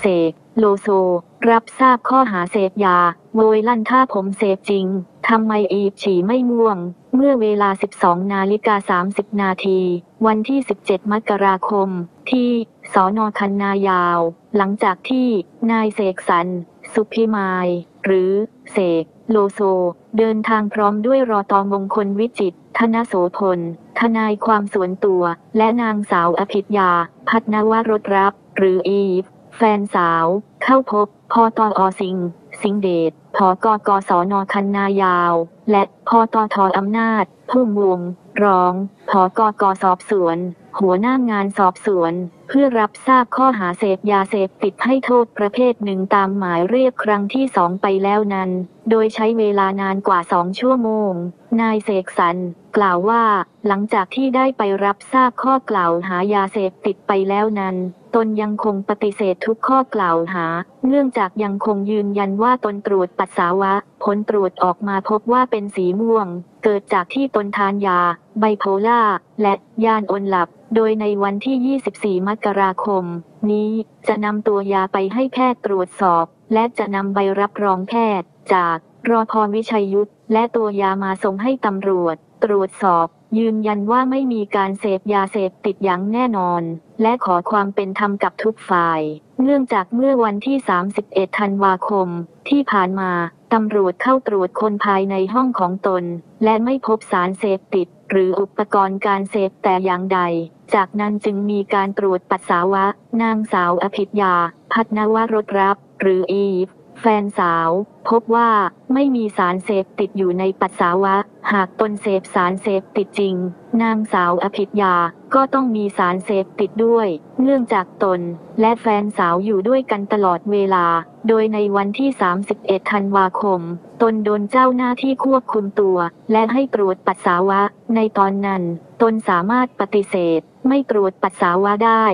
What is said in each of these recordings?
เสกโลโซ รับทราบข้อหาเสพยาโวยลั่นถ้าผมเสพจริง ทำไมอีบฉี่ไม่ม่วง เมื่อเวลา 12 นาฬิกา 30 นาที วันที่ 17 มกราคม ที่สอนอคันนายาว หลังจากที่นายเสกสรรสุพิมาย หรือเสกโลโซ เดินทางพร้อมด้วยรอตอมงคลวิจิตธนโสพล ทนายความสวนตัว และนางสาวอภิญญา พัฒนวรสรับ หรืออีฟ แฟนสาว เข้าพบพอตอสิงห์สิงเดชพกกสนคันนายาว และพตทอำนาจพุ่มวงรองพกกสอบสวน หัวหน้างานสอบสวน เพื่อรับทราบข้อหาเสพยาเสพติดให้โทษประเภทหนึ่งตามหมายเรียกครั้งที่สองไปแล้วนั้น โดยใช้เวลานานกว่าสองชั่วโมง นายเสกสรรกล่าวว่า หลังจากที่ได้ไปรับทราบข้อกล่าวหายาเสพติดไปแล้วนั้น ตนยังคงปฏิเสธทุกข้อกล่าวหา เนื่องจากยังคงยืนยันว่าตนตรวจปัสสาวะ ผลตรวจออกมาพบว่าเป็นสีม่วง เกิดจากที่ตนทานยา ไบโพล่า และยานอนหลับ โดยในวันที่ 24 มกราคม นี้จะนำตัวยาไปให้แพทย์ตรวจสอบ และจะนำใบรับรองแพทย์ จากรอพรวิชัยยุทธและตัวยามาส่งให้ตำรวจ ตรวจสอบ ยืนยันว่าไม่มีการเสพยาเสพติดอย่างแน่นอน และขอความเป็นธรรมกับทุกฝ่าย เนื่องจากเมื่อวันที่ 31 ธันวาคม ที่ผ่านมาตำรวจเข้าตรวจคนภายในห้องของตน และไม่พบสารเสพติด หรืออุปกรณ์การเสพแต่อย่างใด จากนั้นจึงมีการตรวจปัสสาวะ นางสาวอภิญญา พัฒนวรสรับ หรืออีฟ แฟนสาว พบว่าไม่มีสารเสพติดอยู่ในปัสสาวะ หากตนเสพสารเสพติดจริง นางสาวอภิญญาก็ต้องมีสารเสพติดด้วย เนื่องจากตน และแฟนสาวอยู่ด้วยกันตลอดเวลา โดยในวันที่ 31 ธันวาคม ตนโดนเจ้าหน้าที่ควบคุมตัว และให้ตรวจปัสสาวะ ในตอนนั้น ตนสามารถปฏิเสธ ไม่ตรวจปัสสาวะได้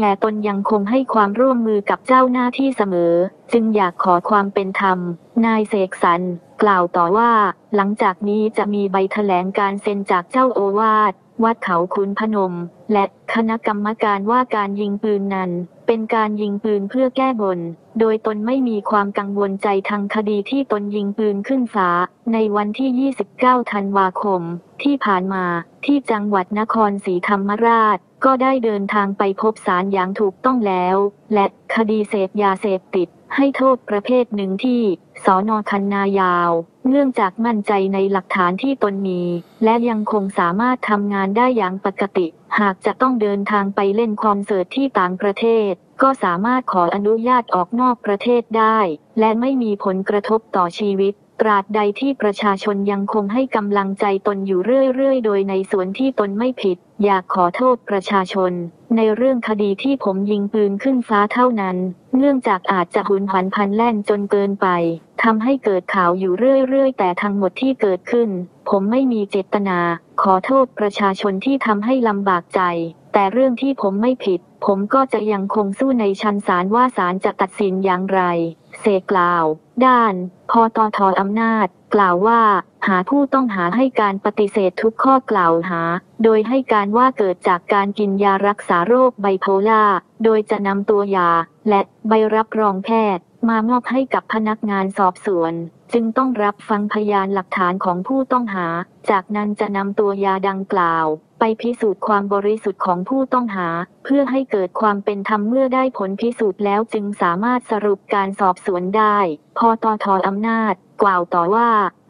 แต่ตนยังคงให้ความร่วมมือกับเจ้าหน้าที่เสมอ จึงอยากขอความเป็นธรรม นายเสกสรรกล่าวต่อว่า หลังจากนี้จะมีใบแถลงการเซ็นจากเจ้าโอวาทวัดเขาคุณพนม และคณะกรรมการว่าการยิงปืนนั้น เป็นการยิงปืนเพื่อแก้บน โดยตนไม่มีความกังวลใจทางคดีที่ตนยิงปืนขึ้นฟ้าในวันที่ 29 ธันวาคม ที่ผ่านมาที่จังหวัดนครศรีธรรมราช ก็ได้เดินทางไปพบศาลอย่างถูกต้องแล้ว และคดีเสพยาเสพติด ให้โทษประเภทหนึ่งที่สอนอคันนายาว เนื่องจากมั่นใจในหลักฐานที่ตนมี และยังคงสามารถทำงานได้อย่างปกติ หากจะต้องเดินทางไปเล่นคอนเสิร์ตที่ต่างประเทศ ก็สามารถขออนุญาตออกนอกประเทศได้ และไม่มีผลกระทบต่อชีวิต ตราบใดที่ประชาชนยังคงให้กำลังใจตนอยู่เรื่อยๆ โดยในส่วนที่ตนไม่ผิด อยากขอโทษประชาชน ในเรื่องคดีที่ผมยิงปืนขึ้นฟ้าเท่านั้น เนื่องจากอาจจะหุนหันพันแล่นจนเกินไปทำให้เกิดข่าวอยู่เรื่อยๆ แต่ทั้งหมดที่เกิดขึ้น ผมไม่มีเจตนา ขอโทษประชาชนที่ทำให้ลำบากใจ แต่เรื่องที่ผมไม่ผิด ผมก็จะยังคงสู้ในชั้นศาลว่าศาลจะตัดสินอย่างไร เสกกล่าว ด้านพอตอทออำนาจ กล่าวว่า หาผู้ต้องหาให้การปฏิเสธทุกข้อกล่าวหา โดยให้การว่าเกิดจากการกินยารักษาโรคไบโพล่าโดยจะนำตัวยา และใบรับรองแพทย์ มามอบให้กับพนักงานสอบสวน จึงต้องรับฟังพยานหลักฐานของผู้ต้องหา จากนั้นจะนำตัวยาดังกล่าว ไปพิสูจน์ความบริสุทธิ์ของผู้ต้องหา เพื่อให้เกิดความเป็นธรรมเมื่อได้ผลพิสูจน์แล้วจึงสามารถสรุปการสอบสวนได้ พอตอทออำนาจกล่าวต่อว่า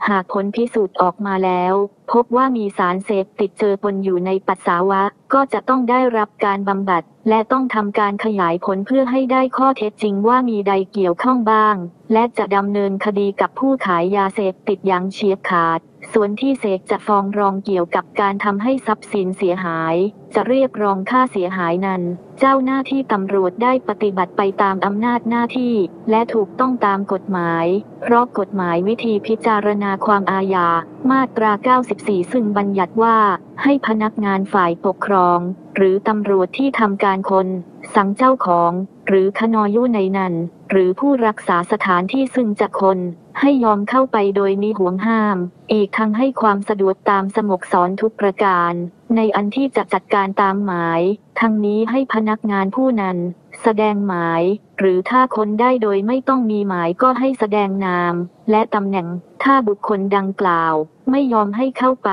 หากผลพิสูจน์ออกมาแล้ว พบว่ามีสารเสพติดเจอปนอยู่ในปัสสาวะ ก็จะต้องได้รับการบำบัด และต้องทำการขยายผลเพื่อให้ได้ข้อเท็จจริงว่ามีใดเกี่ยวข้องบ้าง และจะดำเนินคดีกับผู้ขายยาเสพติดอย่างเฉียบขาด ส่วนที่เสกจะฟ้องร้องเกี่ยวกับการทำให้ทรัพย์สินเสียหาย จะเรียกร้องค่าเสียหายนั้น เจ้าหน้าที่ตำรวจได้ปฏิบัติไปตามอำนาจหน้าที่ และถูกต้องตามกฎหมาย เพราะกฎหมายวิธีพิจารณาความอาญา มาตรา 94 ซึ่งบัญญัติว่า ให้พนักงานฝ่ายปกครอง หรือตำรวจที่ทำการคน สั่งเจ้าของ หรือขนอยุในนั้น หรือผู้รักษาสถานที่ซึ่งจะคน ให้ยอมเข้าไปโดยมีห่วงห้าม อีกทั้งให้ความสะดวกตามสมกสอนทุกประการ ในอันที่จะจัดการตามหมาย ทั้งนี้ให้พนักงานผู้นั้น แสดงหมาย หรือถ้าคนได้โดยไม่ต้องมีหมายก็ให้แสดงนาม และตำแหน่ง ถ้าบุคคลดังกล่าว ไม่ยอมให้เข้าไป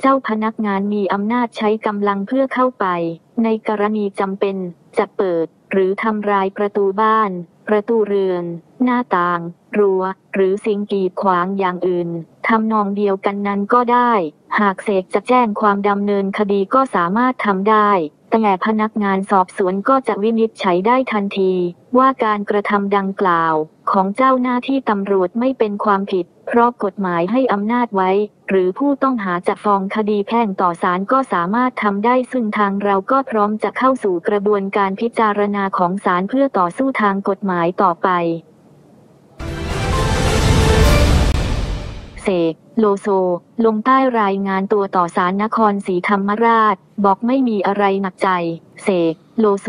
เจ้าพนักงานมีอำนาจใช้กำลังเพื่อเข้าไป ในกรณีจำเป็นจะเปิด หรือทำลายประตูบ้าน ประตูเรือน หน้าต่าง รั้ว หรือสิ่งกีดขวางอย่างอื่น ทำนองเดียวกันนั้นก็ได้ หากเสกจะแจ้งความดำเนินคดีก็สามารถทำได้ แต่พนักงานสอบสวนก็จะวินิจฉัยได้ทันที ว่าการกระทำดังกล่าว ของเจ้าหน้าที่ตำรวจไม่เป็นความผิด เพราะกฎหมายให้อำนาจไว้ หรือผู้ต้องหาจะฟ้องคดีแพ่งต่อศาลก็สามารถทำได้ซึ่งทางเราก็พร้อมจะเข้าสู่กระบวนการพิจารณาของศาลเพื่อต่อสู้ทางกฎหมายต่อไป เสกโลโซ ลงใต้รายงานตัวต่อศาลนครศรีธรรมราช บอกไม่มีอะไรหนักใจ เสกโลโซ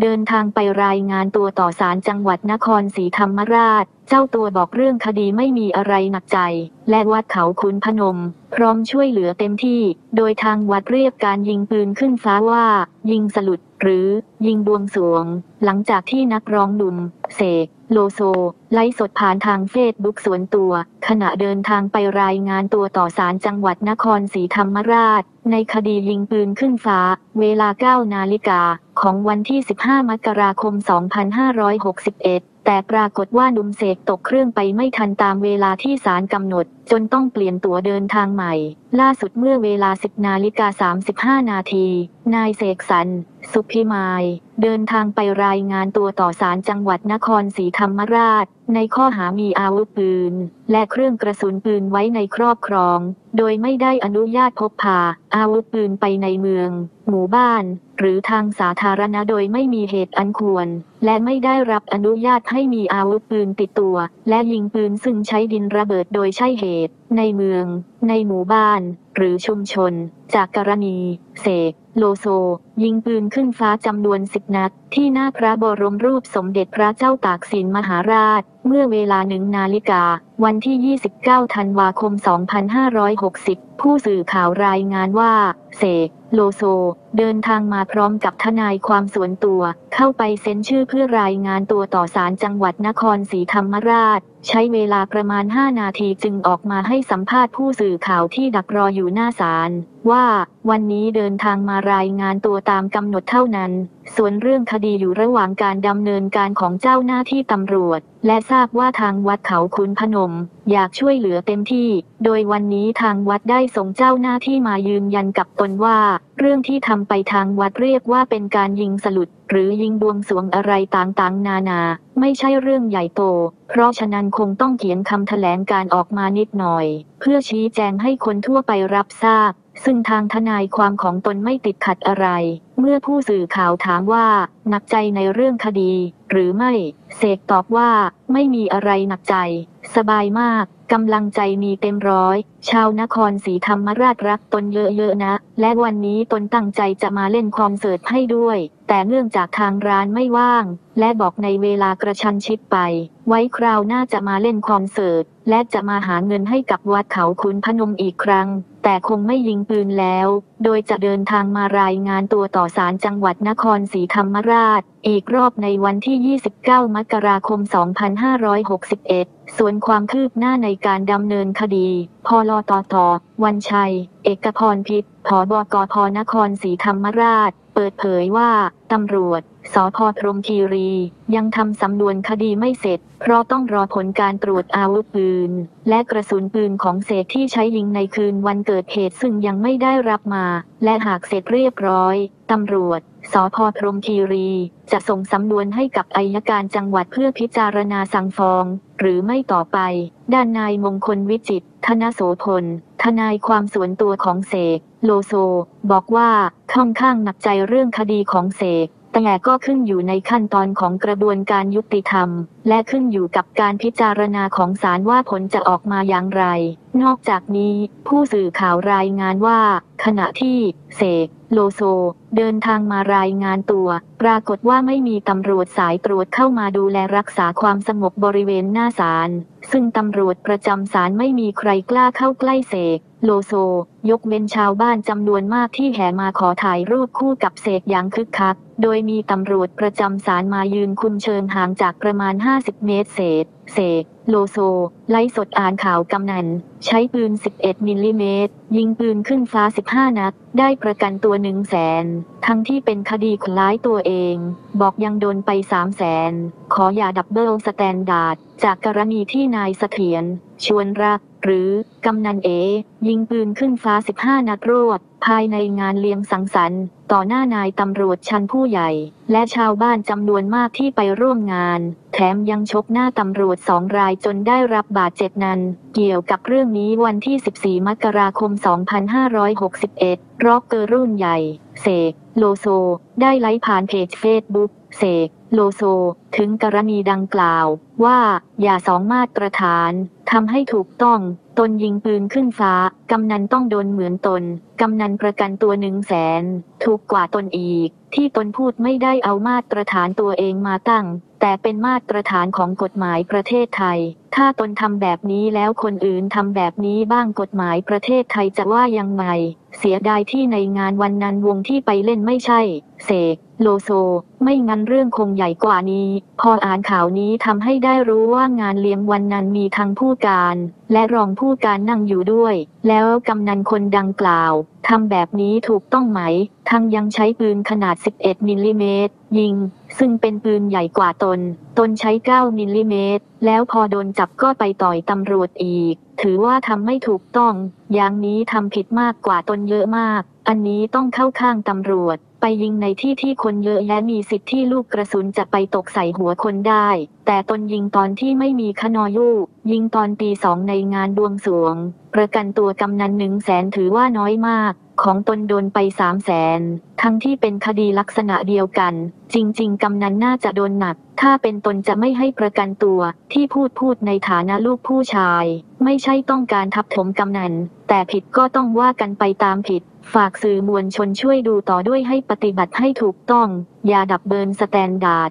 เดินทางไปรายงานตัวต่อศาลจังหวัดนครศรีธรรมราช เจ้าตัวบอกเรื่องคดีไม่มีอะไรหนักใจ และวัดเขาคุนพนม พร้อมช่วยเหลือเต็มที่ โดยทางวัดเรียกการยิงปืนขึ้นฟ้าว่า ยิงสลุด หรือยิงบวงสวง หลังจากที่นักร้องหนุ่มเสกโลโซ ไลฟ์สดผ่านทางเฟซบุ๊กสวนตัว ขณะเดินทางไปรายงานตัวต่อศาลจังหวัดนครศรีธรรมราช ในคดียิงปืนขึ้นฟ้า เวลา 9 นาฬิกา ของวันที่ 15 มกราคม 2561 แต่ปรากฏว่าหนุ่มเสกตกเครื่องไปไม่ทันตามเวลาที่ศาลกำหนด จนต้องเปลี่ยนตั๋วเดินทางใหม่ ล่าสุดเมื่อเวลา 10 นาฬิกา 35 นาที นายเสกสรร สุพิมาย เดินทางไปรายงานตัวต่อศาลจังหวัดนครศรีธรรมราช ในข้อหามีอาวุธปืน และเครื่องกระสุนปืนไว้ในครอบครอง โดยไม่ได้อนุญาตพกพา อาวุธปืนไปในเมือง หมู่บ้าน หรือทางสาธารณะโดยไม่มีเหตุอันควร และไม่ได้รับอนุญาตให้มีอาวุธปืนติดตัว และยิงปืนซึ่งใช้ดินระเบิดโดยใช่เหตุ ในเมือง ในหมู่บ้าน หรือชุมชน จากกรณี เสกโลโซ ยิงปืนขึ้นฟ้าจำนวนสิบนัด ที่หน้าพระบรมรูปสมเด็จพระเจ้าตากสินมหาราชเมื่อเวลาหนึ่งนาฬิกา วันที่ 29 ธันวาคม 2560 ผู้สื่อข่าวรายงานว่า เสก โลโซ เดินทางมาพร้อมกับทนายความส่วนตัว เข้าไปเซ็นชื่อเพื่อรายงานตัวต่อศาลจังหวัดนครศรีธรรมราช ใช้เวลาประมาณ 5 นาทีจึงออกมาให้สัมภาษณ์ผู้สื่อข่าวที่ดักรออยู่หน้าศาลว่า วันนี้เดินทางมารายงานตัวตามกำหนดเท่านั้น ส่วนเรื่องคดีอยู่ระหว่างการดำเนินการของเจ้าหน้าที่ตำรวจ และทราบว่าทางวัดเขาคุณพนม อยากช่วยเหลือเต็มที่ โดยวันนี้ทางวัดได้ส่งเจ้าหน้าที่มายืนยันกับตนว่า เรื่องที่ทำไปทางวัดเรียกว่าเป็นการยิงสลุด หรือยิงบวงสวงอะไรต่างๆ นานา ไม่ใช่เรื่องใหญ่โต เพราะฉะนั้นคงต้องเขียนคำแถลงการออกมานิดหน่อย เพื่อชี้แจงให้คนทั่วไปรับทราบ ซึ่งทางทนายความของตนไม่ติดขัดอะไร เมื่อผู้สื่อข่าวถามว่า หนักใจในเรื่องคดี หรือไม่ เสกตอบว่า ไม่มีอะไรหนักใจ สบายมาก กำลังใจมีเต็มร้อย ชาวนครศรีธรรมราชรักตนเยอะๆนะ และวันนี้ตนตั้งใจจะมาเล่นคอนเสิร์ตให้ด้วย แต่เนื่องจากทางร้านไม่ว่าง และบอกในเวลากระชันชิดไป ไว้คราวหน้าจะมาเล่นคอนเสิร์ต และจะมาหาเงินให้กับวัดเขาคุณพนมอีกครั้ง แต่คงไม่ยิงปืนแล้ว โดยจะเดินทางมารายงานตัวต่อศาลจังหวัดนครศรีธรรมราช อีกรอบในวันที่ 29 มกราคม 2561 ส่วนความคืบหน้าในการดำเนินคดี พลตตวันชัย เอกพรพิษผบกพนครศรีธรรมราช เปิดเผยว่าตำรวจสพพรมคีรี ยังทำสำนวนคดีไม่เสร็จ เพราะต้องรอผลการตรวจอาวุธปืน และกระสุนปืนของเสกที่ใช้ยิงในคืนวันเกิดเหตุซึ่งยังไม่ได้รับมา และหากเสร็จเรียบร้อย ตำรวจ สพพรหมคีรี จะส่งสำนวนให้กับอายการจังหวัดเพื่อพิจารณาสั่งฟ้อง หรือไม่ต่อไป ด้านนายมงคลวิจิต ธนโสพล ทนายความส่วนตัวของเสก โลโซ บอกว่าค่อนข้างหนักใจเรื่องคดีของเสกแต่ก็ขึ้นอยู่ในขั้นตอนของกระบวนการยุติธรรม และขึ้นอยู่กับการพิจารณาของศาลว่าผลจะออกมาอย่างไร นอกจากนี้ ผู้สื่อข่าวรายงานว่า ขณะที่เสก โลโซ เดินทางมารายงานตัว ปรากฏว่าไม่มีตำรวจสายตรวจเข้ามาดูแลรักษาความสงบบริเวณหน้าศาล ซึ่งตำรวจประจำศาลไม่มีใครกล้าเข้าใกล้เสก โลโซ ยกเว้นชาวบ้านจำนวนมากที่แห่มาขอถ่ายรูปคู่กับเสกอย่างคึกคัก โดยมีตำรวจประจำศาลมายืนคุมเชิงห่างจากประมาณ 50 เมตรเศษ เสก โลโซ ไล่สดอ่านข่าวกำนัน ใช้ปืน 11 มิลลิเมตร ยิงปืนขึ้นฟ้า 15 นัด ได้ประกันตัวหนึ่งแสน ทั้งที่เป็นคดีคล้ายตัวเองบอกยังโดนไป3แสน ขออย่าดับเบิลสแตนดาร์ด จากกรณีที่นายเสถียร ชวนรัก หรือกำนันเอ ยิงปืนขึ้นฟ้า 15 นัดรวด ภายในงานเลี้ยงสังสรรค์ ต่อหน้านายตำรวจชั้นผู้ใหญ่ และชาวบ้านจำนวนมากที่ไปร่วมงาน แถมยังชกหน้าตำรวจสองรายจนได้รับบาดเจ็บนั้น เกี่ยวกับเรื่องนี้วันที่ 14 มกราคม 2561ร็อกเกอร์รุ่นใหญ่ เสก โลโซ ได้ไลฟ์ผ่านเพจเฟซบุ๊กเสกโลโซ ถึงกรณีดังกล่าว ว่าอย่าสองมาตรฐานทำให้ถูกต้อง ตนยิงปืนขึ้นฟ้า กำนันต้องโดนเหมือนตน กำนันประกันตัวหนึ่งแสน ถูกกว่าตนอีก ที่ตนพูดไม่ได้เอามาตรฐานตัวเองมาตั้ง แต่เป็นมาตรฐานของกฎหมายประเทศไทย ถ้าตนทำแบบนี้แล้วคนอื่นทำแบบนี้บ้างกฎหมายประเทศไทยจะว่ายังไง เสียดายที่ในงานวันนั้นวงที่ไปเล่นไม่ใช่ เสก โลโซ ไม่งั้นเรื่องคงใหญ่กว่านี้ พออ่านข่าวนี้ทำให้ได้รู้ว่างานเลี้ยงวันนั้นมีทั้งผู้การ และรองผู้การนั่งอยู่ด้วย แล้วกำนันคนดังกล่าวทำแบบนี้ถูกต้องไหม ทั้งยังใช้ปืนขนาด 11 มิลลิเมตรยิง ซึ่งเป็นปืนใหญ่กว่าตน ตนใช้ 9 มิลลิเมตร แล้วพอโดนจับก็ไปต่อยตำรวจอีก ถือว่าทำไม่ถูกต้อง อย่างนี้ทำผิดมากกว่าตนเยอะมาก อันนี้ต้องเข้าข้างตำรวจ ไปยิงในที่ที่คนเยอะและมีสิทธิ์ที่ลูกกระสุนจะไปตกใส่หัวคนได้ แต่ตนยิงตอนที่ไม่มีขนอยุยิงตอนปีสองในงานบวงสวง ประกันตัวกำนันหนึ่งแสนถือว่าน้อยมาก ของตนโดนไปสามแสน ทั้งที่เป็นคดีลักษณะเดียวกัน จริง ๆ กำนันน่าจะโดนหนัก ถ้าเป็นตนจะไม่ให้ประกันตัว ที่พูดพูดในฐานะลูกผู้ชาย ไม่ใช่ต้องการทับถมกำนัน แต่ผิดก็ต้องว่ากันไปตามผิด ฝากสื่อมวลชนช่วยดูต่อด้วยให้ปฏิบัติให้ถูกต้อง อย่าดับเบิลสแตนดาร์ด